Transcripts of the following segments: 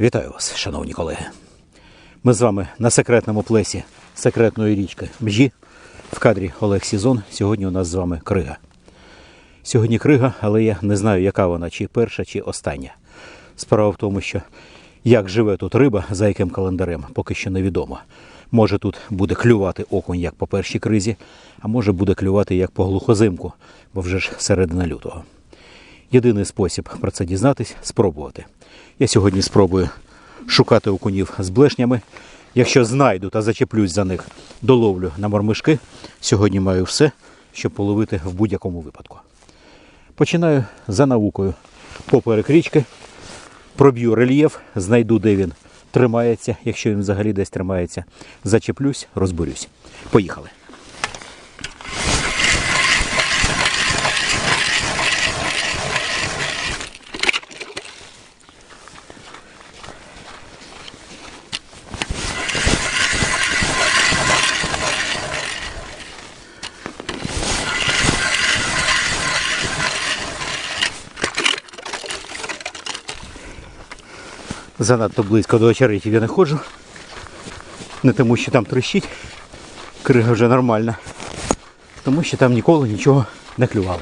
Вітаю вас, шановні колеги. Ми з вами на секретному плесі секретної річки Мжі. В кадрі Олег Сізон. Сьогодні у нас з вами крига. Сьогодні крига, але я не знаю, яка вона, чи перша, чи остання. Справа в тому, що як живе тут риба, за яким календарем, поки що невідомо. Може тут буде клювати окунь, як по першій кризі, а може буде клювати як по глухозимку, бо вже ж середина лютого. Єдиний спосіб про це дізнатись спробувати. Я сьогодні спробую шукати окунів з блешнями. Якщо знайду та зачеплюсь за них, доловлю на мормишки. Сьогодні маю все, щоб половити в будь-якому випадку. Починаю за наукою. Поперек річки, проб'ю рельєф, знайду, де він тримається, якщо він взагалі десь тримається. Зачеплюсь, розберюсь. Поїхали. Занадто близько до очеретів я не ходжу. Не тому, що там трещить, крига вже нормальна. Тому що там ніколи нічого не клювало.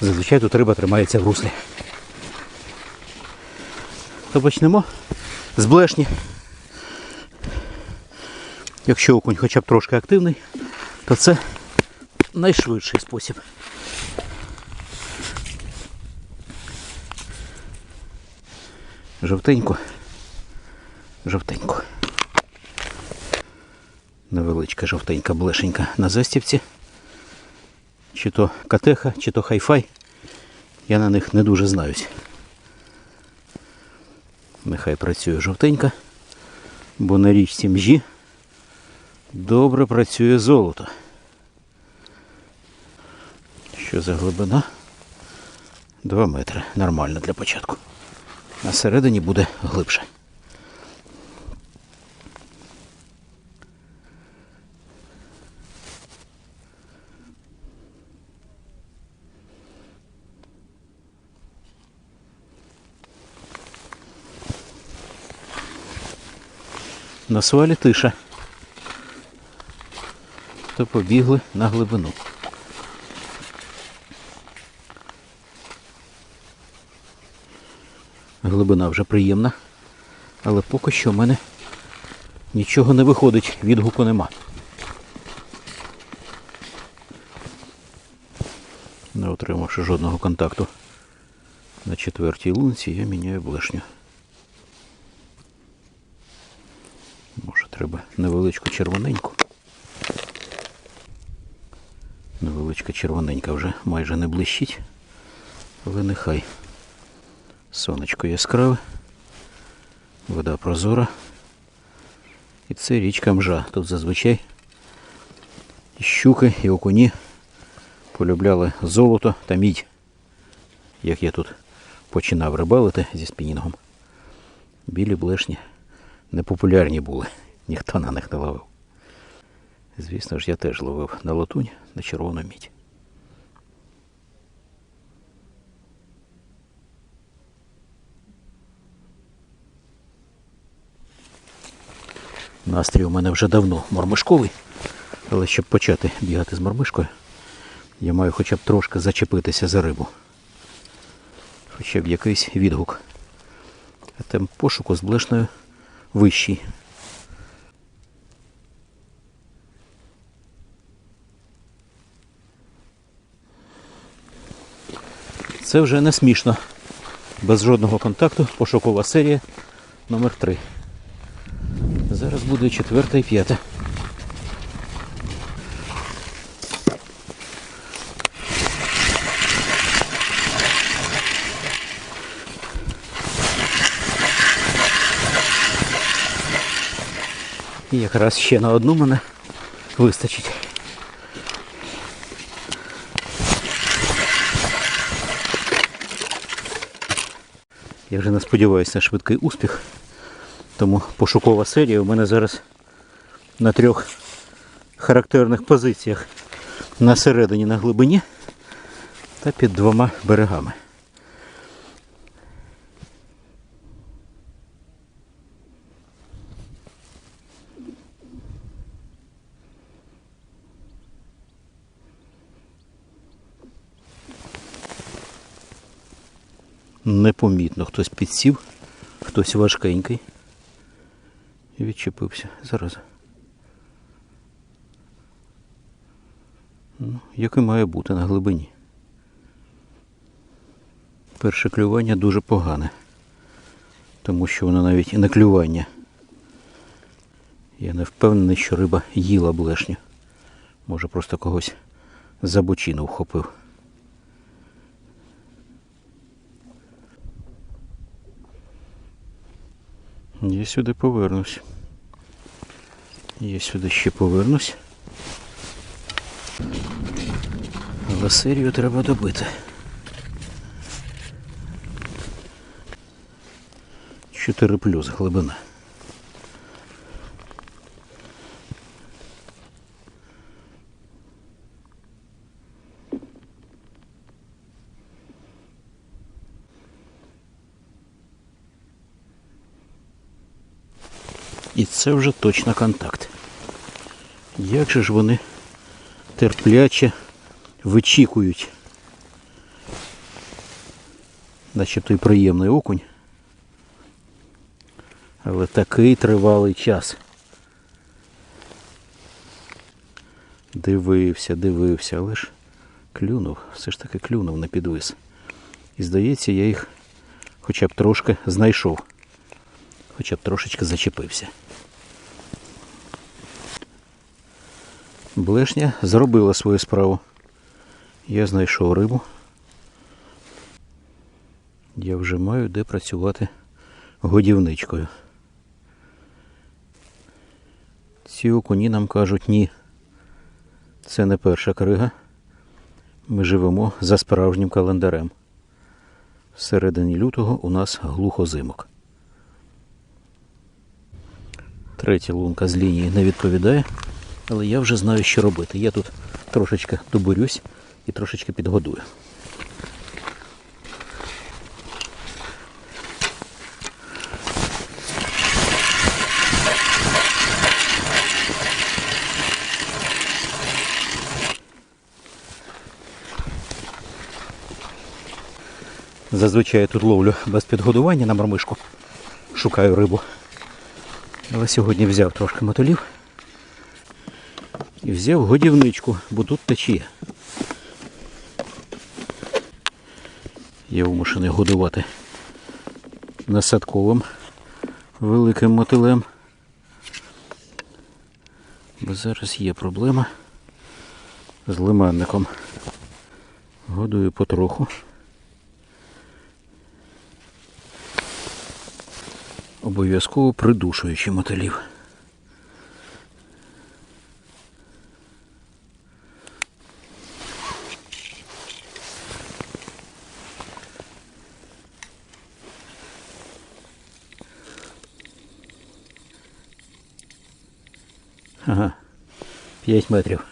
Зазвичай тут риба тримається в руслі. То почнемо з блешні. Якщо окунь хоча б трошки активний, то це найшвидший спосіб. Жовтенько. Жовтенько. Невеличка жовтенька блешенька на застівці. Чи то катеха, чи то хайфай. Я на них не дуже знаюсь. Нехай працює жовтенька, бо на річці мжі добре працює золото. Що за глибина? Два метри. Нормально для початку. А всередині буде глибше. На свалі тиша. То побігли на глибину. Глибина вже приємна, але поки що в мене нічого не виходить, відгуку нема. Не отримавши жодного контакту на четвертій лунці, я міняю блешню. Може треба невеличку червоненьку. Невеличка червоненька вже майже не блищить, але нехай. Сонечко яскраве, вода прозора. І це річка мжа. Тут зазвичай і щуки, і окуні полюбляли золото та мідь. Як я тут починав рибалити зі спінінгом. Білі блешні непопулярні були, ніхто на них не ловив. Звісно ж, я теж ловив на латунь, на червону мідь. Настрій у мене вже давно мормишковий, але щоб почати бігати з мормишкою, я маю хоча б трошки зачепитися за рибу. Хоча б якийсь відгук. А темп пошуку з блешною вищий. Це вже не смішно. Без жодного контакту пошукова серія номер 3 Зараз буде четверта і п'ята. І якраз ще на одну мене вистачить. Я вже не сподіваюся на швидкий успіх. Тому пошукова серія у мене зараз на трьох характерних позиціях. На середині на глибині та під двома берегами. Непомітно хтось підсів, хтось важкенький. І відчепився. Зараз. Ну, як і має бути на глибині. Перше клювання дуже погане, тому що воно навіть і не клювання. Я не впевнений, що риба їла блешню. Може просто когось за бочину вхопив. Я сюди повернусь. Я сюди ще повернусь. Але серію треба добити. Чотири плюс глибина. І це вже точно контакт. Як же ж вони терпляче вичікують. Начебто й приємний окунь. Але такий тривалий час. Дивився, дивився, але ж клюнув, все ж таки клюнув на підвис. І здається, я їх хоча б трошки знайшов. Хоча б трошечки зачепився. Блешня зробила свою справу. Я знайшов рибу. Я вже маю де працювати годівничкою. Ці окуні нам кажуть ні. Це не перша крига. Ми живемо за справжнім календарем. Всередині лютого у нас глухозимок. Третя лунка з лінії не відповідає, але я вже знаю, що робити. Я тут трошечки добурюсь і трошечки підгодую. Зазвичай я тут ловлю без підгодування на мормишку. Шукаю рибу. Але сьогодні взяв трошки мотолів взяв годівничку, бо тут течіє. Я вимушений годувати насадковим великим мотилем. Бо зараз є проблема з лиманником. Годую потроху. Обов'язково придушуючи мотилів. Ага, 5 метрів.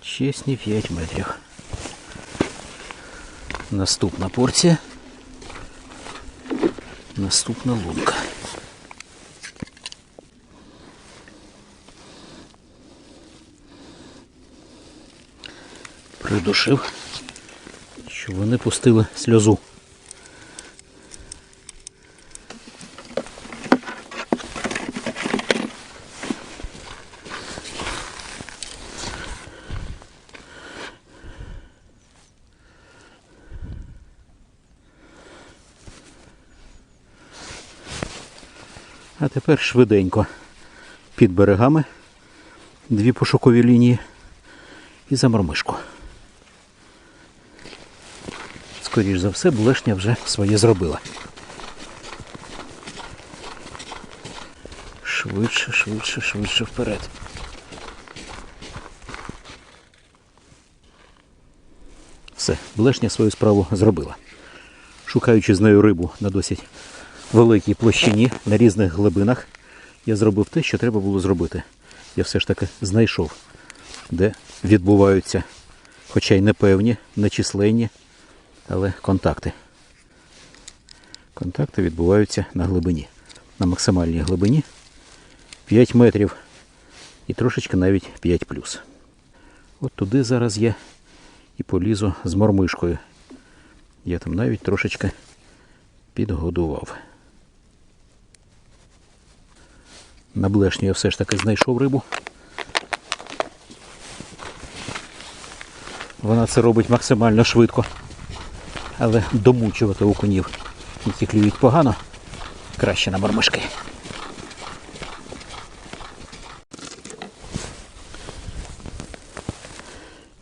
Чесні 5 метрів. Наступна порція. Наступна лунка. Придушив, щоб вони пустили сльозу. Тепер швиденько під берегами дві пошукові лінії і за мормишку. Скоріш за все, блешня вже своє зробила. Швидше, швидше, швидше вперед. Все, блешня свою справу зробила. Шукаючи з нею рибу на досить великій площині на різних глибинах, я зробив те, що треба було зробити. Я все ж таки знайшов, де відбуваються, хоча й непевні, нечисленні, але контакти. Контакти відбуваються на глибині, на максимальній глибині 5 метрів і трошечки навіть 5 плюс. От туди зараз я і полізу з мормишкою. Я там навіть трошечки підгодував. На блешню я все ж таки знайшов рибу. Вона це робить максимально швидко. Але домучувати окунів, які клюють погано, краще на мормишки.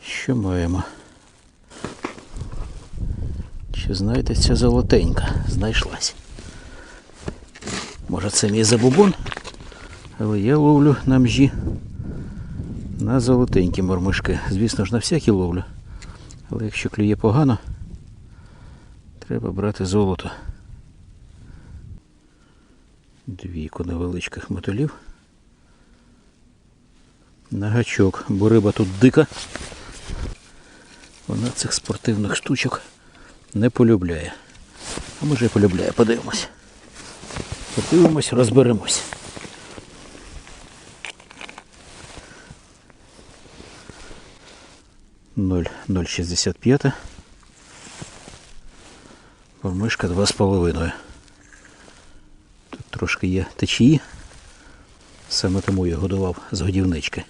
Що маємо? Чи знайдеться золотенька? Знайшлась. Може це мій забубон? Але я ловлю на мжі на золотенькі мормишки. Звісно ж, на всякі ловлю. Але якщо клює погано, треба брати золото. Двійку невеличких мотолів. На гачок, бо риба тут дика. Вона цих спортивних штучок не полюбляє. А може і полюбляє, подивимось. Подивимось, розберемось. Ноль, ноль шістдесят п'ята. Помишка два з половиною. Тут трошки є течії. Саме тому я годував з годівнички.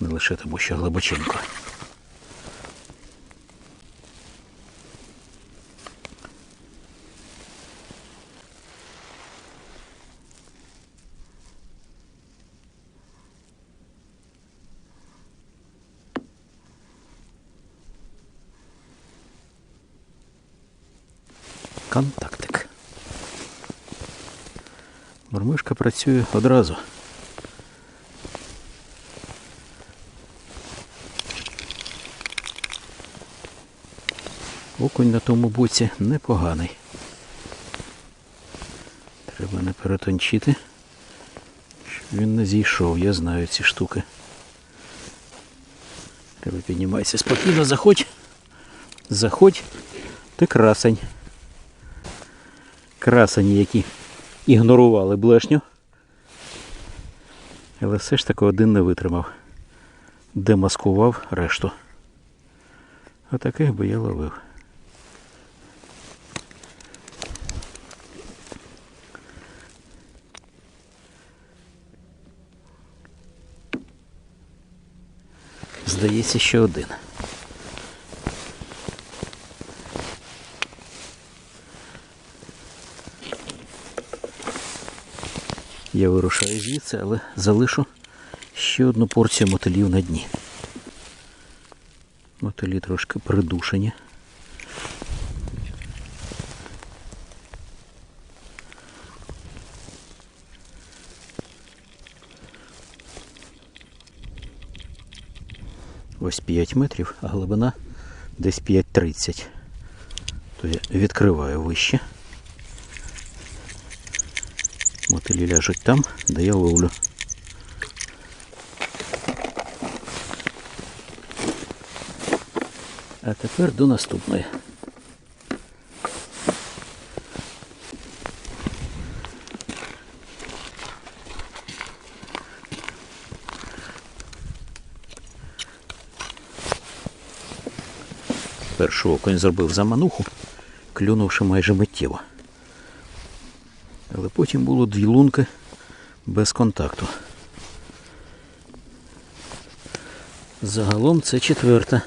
Не лише тому, що глибоченько. Контактик. Мормишка працює одразу. Окунь на тому боці непоганий. Треба не перетончити, щоб він не зійшов. Я знаю ці штуки. Треба піднімайся спокійно, заходь. Заходь. Ти красень. Красені, які ігнорували блешню. Але все ж таки один не витримав. Демаскував решту. Отаких таких би я ловив. Здається, ще один. Я вирушаю звідси, але залишу ще одну порцію мотилів на дні. Мотилі трошки придушені. Ось 5 метрів, а глибина десь 5,30. То я відкриваю вище. Мотилі ляжуть там, де я ловлю. А тепер до наступної. Першу окунь зробив замануху, клюнувши майже миттєво. Але потім було дві лунки без контакту. Загалом це четверта.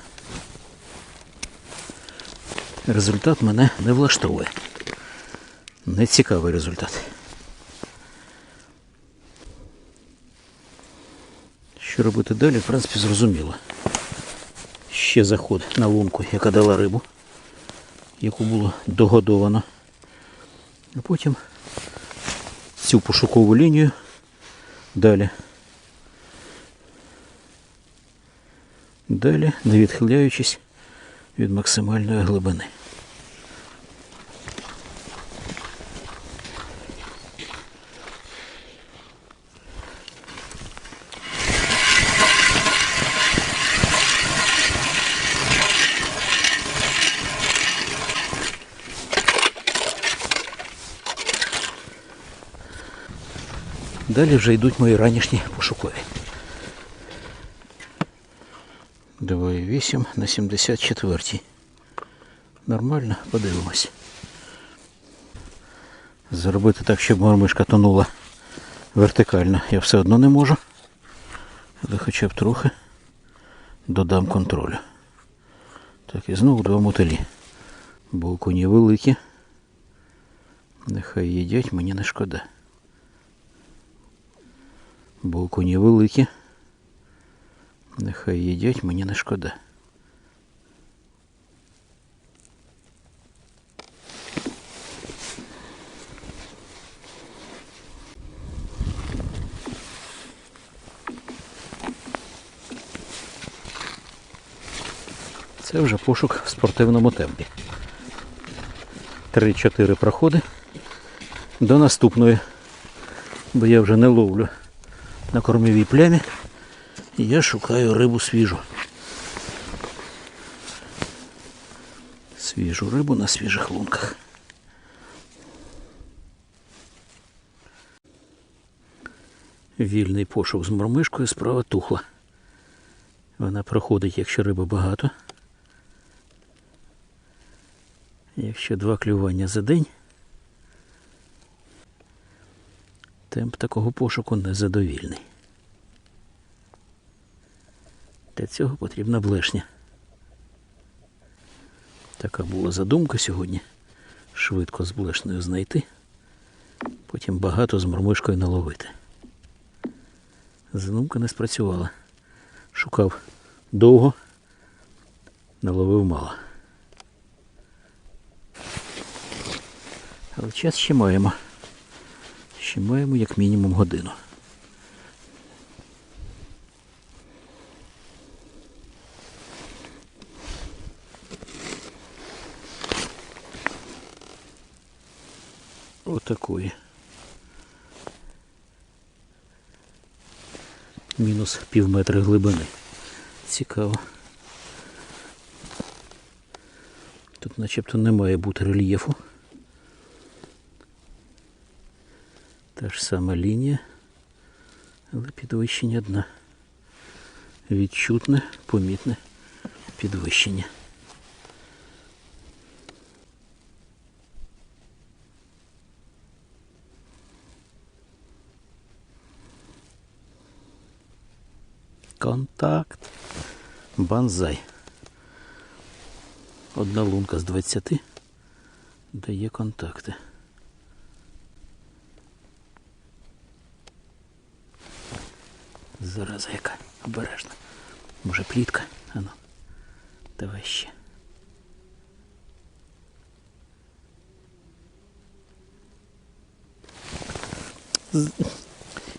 Результат мене не влаштовує. Нецікавий результат. Що робити далі, в принципі, зрозуміло. Ще заход на лунку, яка дала рибу, яку було догодовано. А потім цю пошукову лінію далі. Далі, не відхиляючись від максимальної глибини. Далі вже йдуть мої ранішні пошукові. 2,8 на 74. Нормально, подивимось. Зробити так, щоб мормишка тонула вертикально. Я все одно не можу. Але хоча б трохи додам контролю. Так, і знову два мотилі. Бо окуні великі. Нехай їдять, мені не шкода. Бо великі. Нехай їдять, мені не шкода. Це вже пошук в спортивному темпі. 3-4 проходи до наступної. Бо я вже не ловлю на кормовій плямі. І я шукаю рибу свіжу. Свіжу рибу на свіжих лунках. Вільний пошук з мормишкою справа тухла. Вона проходить, якщо риби багато. Якщо два клювання за день, темп такого пошуку незадовільний. Для цього потрібна блешня. Така була задумка сьогодні. Швидко з блешнею знайти, потім багато з мормишкою наловити. Задумка не спрацювала. Шукав довго, наловив мало. Але час ще маємо. Ще маємо як мінімум годину. Отакої. Мінус пів метра глибини. Цікаво. Тут начебто не має бути рельєфу. Ж сама лінія, але підвищення дна. Відчутне, помітне підвищення. Контакт. Банзай. Одна лунка з 20 дає контакти. Зараза яка обережна. Може плітка? Ану. Давай ще.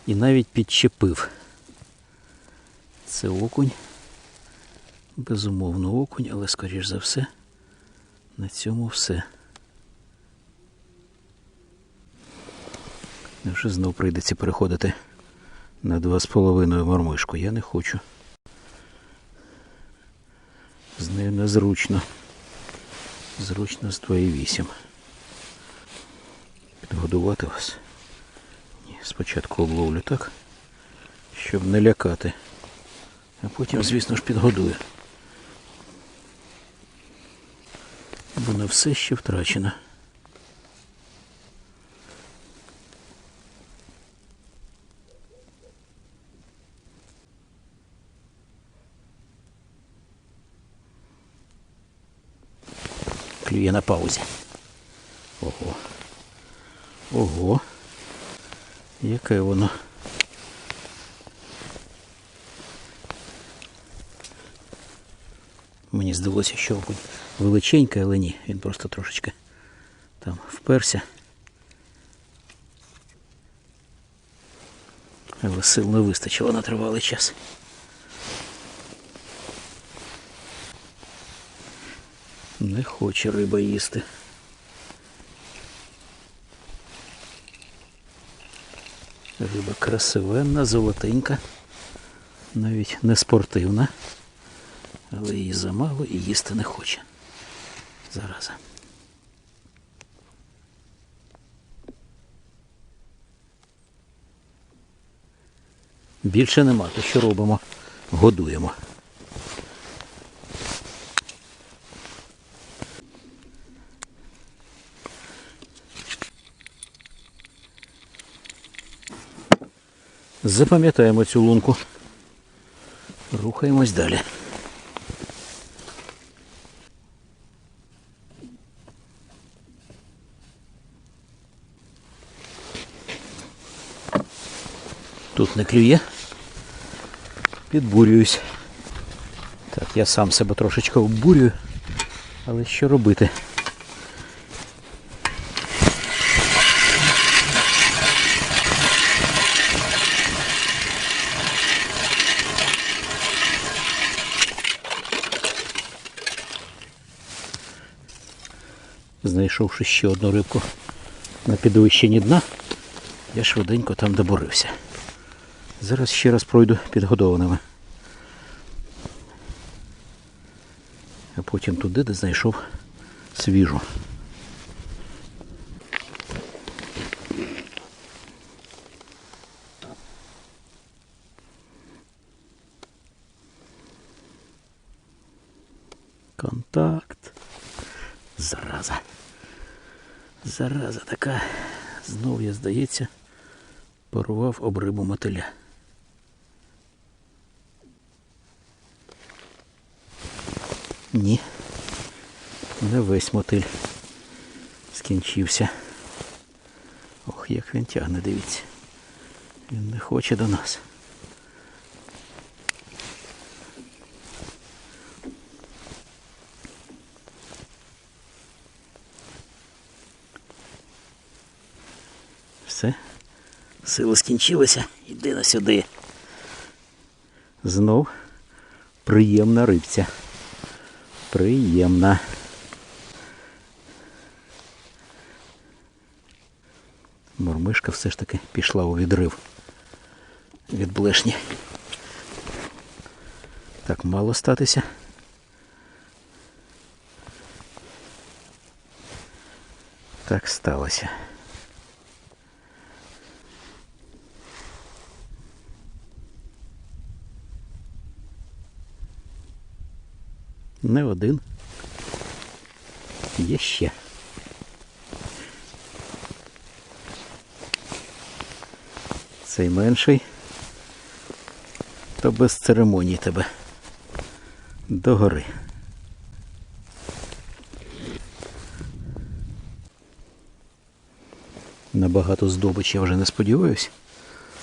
І навіть підчепив. Це окунь. Безумовно окунь, але скоріш за все на цьому все. Вже знов прийдеться переходити на два з половиною мормишку. Я не хочу. З нею незручно. Зручно з 2,8. Підгодувати вас. Ні, спочатку обловлю так, щоб не лякати. А потім, звісно ж, підгодую. Бо не все ще втрачено. Клює на паузі. Ого. Ого. Яке воно. Мені здалося, що окунь величенький, але ні, він просто трошечки там вперся. Але сил не вистачило на тривалий час. Не хоче риба їсти. Риба красивенна, золотенька, навіть не спортивна, але її замало і їсти не хоче. Зараза. Більше нема, то що робимо? Годуємо. Запам'ятаємо цю лунку. Рухаємось далі. Тут не клює. Підбурююсь. Так, я сам себе трошечки обурюю. Але що робити? Знайшовши ще одну рибку на підвищенні дна, я швиденько там добурився. Зараз ще раз пройду підгодованими. А потім туди, де знайшов свіжу. Контакт. Зараза. Зараза така. Знов я, здається, порвав об рибу мотиля. Ні. Не весь мотиль скінчився. Ох, як він тягне, дивіться. Він не хоче до нас. Все. Сили скінчилися. Іди на сюди. Знов приємна рибця. Приємна. Мормишка все ж таки пішла у відрив від блешні. Так мало статися. Так сталося. Не один. Є ще. Цей менший. То без церемоній тебе. До гори. Набагато здобичі я вже не сподіваюсь,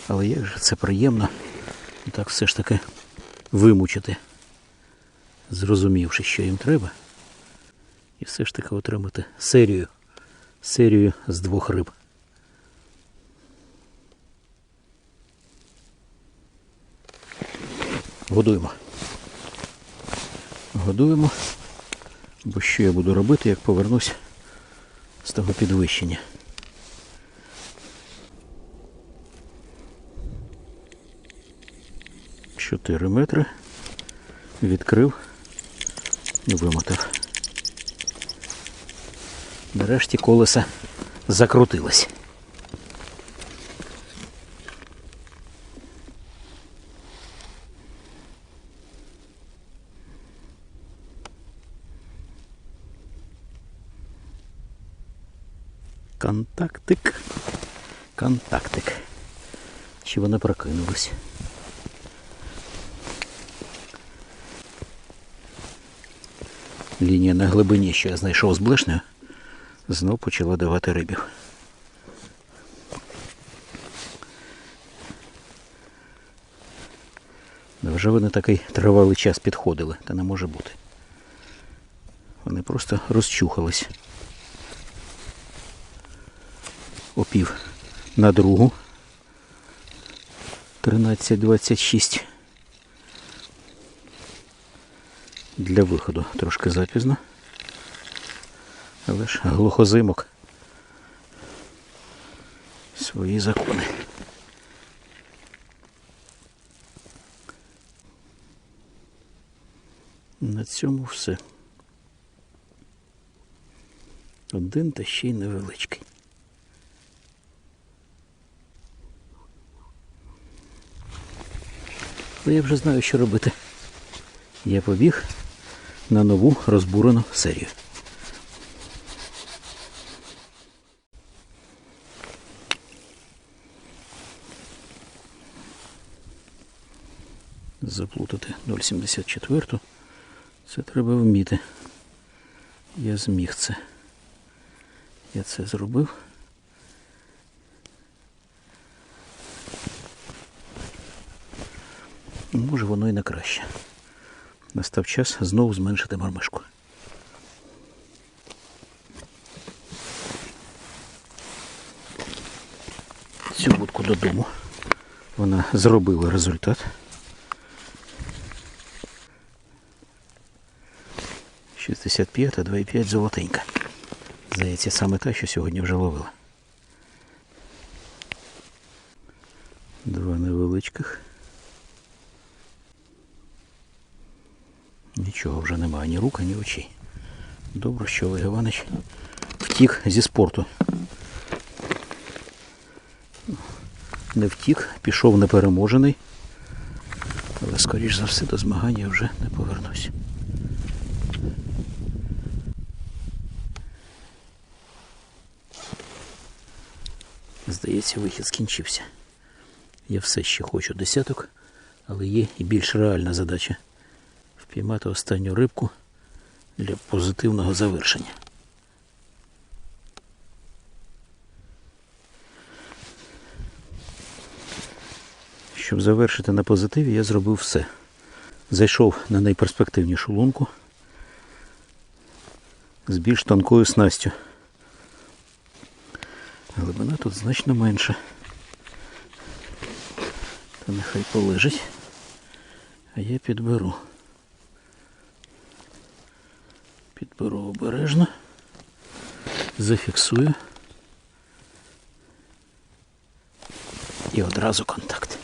але як же це приємно так все ж таки вимучити зрозумівши, що їм треба, і все ж таки отримати серію, серію з двох риб. Годуємо. Годуємо, бо що я буду робити, як повернусь з того підвищення. Чотири метри. Відкрив вимотав. Нарешті колеса закрутилось. Контактик. Контактик. Чи вони? Лінія на глибині, що я знайшов з блешнею, знов почала давати рибів. Невже вони такий тривалий час підходили? Та не може бути. Вони просто розчухались. Опів на другу. 13.26. Для виходу трошки запізно. Але ж глухозимок. Свої закони. На цьому все. Один та ще й невеличкий. Але я вже знаю, що робити. Я побіг на нову розбурену серію. заплутати 0,74. Це треба вміти. Я зміг це. Я це зробив. Може воно і не краще. Настав час знову зменшити мармишку. Цю будку додому. Вона зробила результат. 65, а 2,5 золотенька. Здається, саме та, що сьогодні вже ловила. Два невеличких. Нічого вже немає, ні рук, ні очей. Добре, що Олег Іванович втік зі спорту. Не втік, пішов непереможений. Але, скоріш за все, до змагання вже не повернусь. Здається, вихід скінчився. Я все ще хочу десяток, але є і більш реальна задача впіймати останню рибку для позитивного завершення. Щоб завершити на позитиві, я зробив все. Зайшов на найперспективнішу лунку з більш тонкою снастю. Глибина тут значно менша. Та нехай полежить, а я підберу. Підберу обережно, зафіксую і одразу контакт.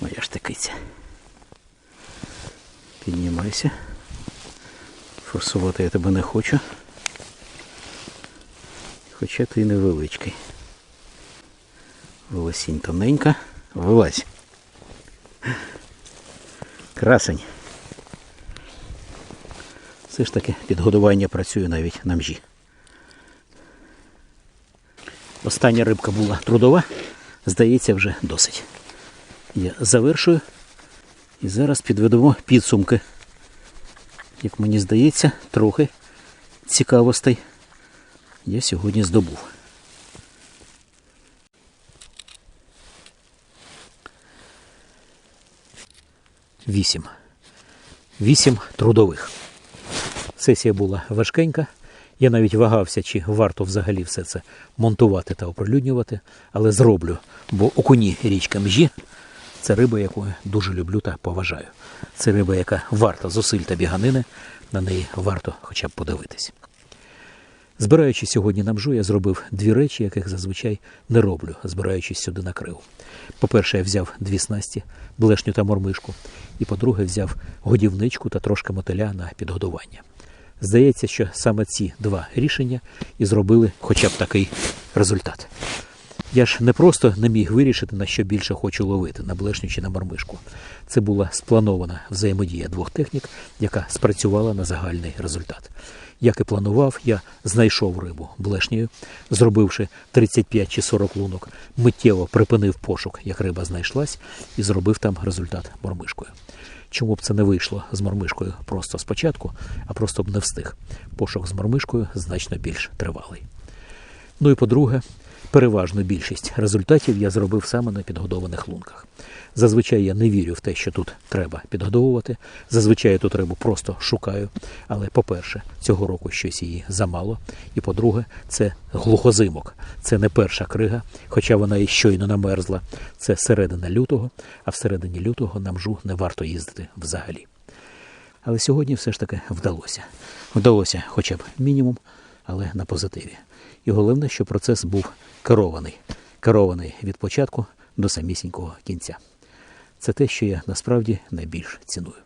Моя ж такиця. Піднімайся. Форсувати я тебе не хочу. Хоча ти невеличкий. Волосінь тоненька. Вилазь. Красень. Все ж таки підгодування працює навіть на мжі. Остання рибка була трудова, здається, вже досить. Я завершую і зараз підведемо підсумки. Як мені здається, трохи цікавостей я сьогодні здобув. Вісім. Вісім трудових. Сесія була важкенька. Я навіть вагався, чи варто взагалі все це монтувати та оприлюднювати, але зроблю, бо окуні річка мжі це риба, яку дуже люблю та поважаю. Це риба, яка варта зусиль та біганини, на неї варто хоча б подивитись. Збираючись сьогодні на мжу, я зробив дві речі, яких зазвичай не роблю, збираючись сюди на криву. По-перше, я взяв дві снасті, блешню та мормишку, і по-друге, взяв годівничку та трошки мотиля на підгодування. Здається, що саме ці два рішення і зробили хоча б такий результат. Я ж не просто не міг вирішити, на що більше хочу ловити, на блешню чи на мормишку. Це була спланована взаємодія двох технік, яка спрацювала на загальний результат. Як і планував, я знайшов рибу блешнею, зробивши 35 чи 40 лунок, миттєво припинив пошук, як риба знайшлась, і зробив там результат мормишкою. Чому б це не вийшло з мормишкою просто спочатку, а просто б не встиг. Пошук з мормишкою значно більш тривалий. Ну і по-друге, переважну більшість результатів я зробив саме на підгодованих лунках. Зазвичай я не вірю в те, що тут треба підгодовувати. Зазвичай я тут рибу просто шукаю. Але, по-перше, цього року щось її замало. І по-друге, це глухозимок. Це не перша крига, хоча вона і щойно намерзла. Це середина лютого, а в середині лютого на мжу не варто їздити взагалі. Але сьогодні все ж таки вдалося. Вдалося хоча б мінімум, але на позитиві. І головне, що процес був керований. Керований від початку до самісінького кінця. Це те, що я насправді найбільш ціную.